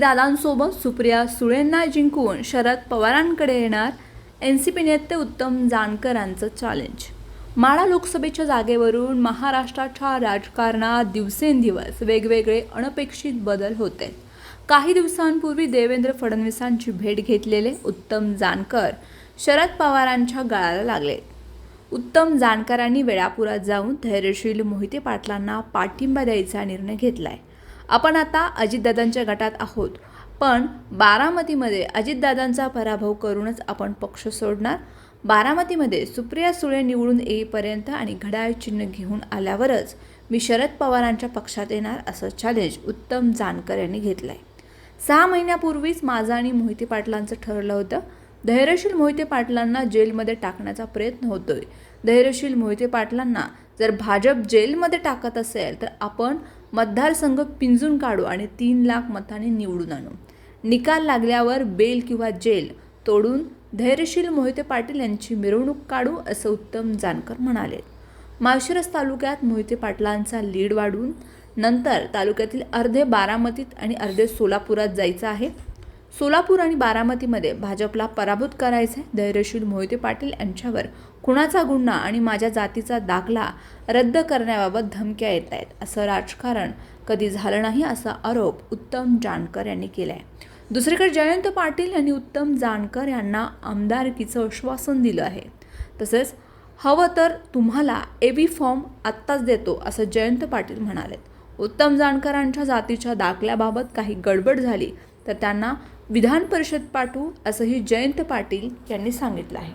दादांसोबत सुप्रिया सुळेंना जिंकून शरद पवारांकडे येणार. N C P नेते उत्तम जानकरांचं चॅलेंज माळा लोकसभेच्या जागेवरून महाराष्ट्राच्या राजकारणात दिवसेंदिवस वेगवेगळे अनपेक्षित बदल होते. काही दिवसांपूर्वी देवेंद्र फडणवीसांची भेट घेतलेले उत्तम जानकर शरद पवारांच्या गळाला लागले. उत्तम जानकरांनी वेळापुरात जाऊन धैर्यशील मोहिते पाटलांना पाठिंबा द्यायचा निर्णय घेतलाय. आपण आता अजितदादांच्या गटात आहोत. पण बारामतीमध्ये अजितदादांचा पराभव करूनच आपण पक्ष सोडणार. बारामतीमध्ये सुप्रिया सुळे निवडून येईपर्यंत आणि घड्याळ चिन्ह घेऊन आल्यावरच मी शरद पवारांच्या पक्षात येणार असं चॅलेंज उत्तम जानकर यांनी घेतलं आहे सहा महिन्यापूर्वीच माझं आणि मोहिते पाटलांचं ठरलं होतं. धैर्यशील मोहिते पाटलांना जेलमध्ये टाकण्याचा प्रयत्न होतोय. धैर्यशील मोहिते पाटलांना जर भाजप जेलमध्ये टाकत असेल तर आपण मतदारसंघ पिंजून काढू आणि तीन लाख मतांनी निवडून आणू. निकाल लागल्यावर बेल किंवा जेल तोडून धैर्यशील मोहिते पाटील यांची मिरवणूक काढू असं उत्तम जानकर म्हणाले. माळशिरस तालुक्यात मोहिते पाटलांचा लीड वाढून नंतर तालुक्यातील अर्धे बारामतीत आणि अर्धे सोलापुरात जायचं आहे. सोलापूर आणि बारामतीमध्ये भाजपला पराभूत करायचे आहे धैर्यशील मोहिते पाटील यांच्यावर खुणाचा गुन्हा आणि माझ्या जातीचा दाखला रद्द करण्याबाबत धमक्या येत आहेत. असं राजकारण कधी झालं नाही असा आरोप उत्तम जानकर यांनी केला आहे दुसरीकडे जयंत पाटील यांनी उत्तम जानकर यांना आमदारकीचं आश्वासन दिलं आहे. तसेच हवं तर तुम्हाला एबी फॉर्म आत्ताच देतो असं जयंत पाटील म्हणालेत. उत्तम जानकरांच्या जातीच्या दाखल्याबाबत काही गडबड झाली तर त्यांना विधान परिषद पाठवू असंही जयंत पाटील यांनी सांगितलं आहे.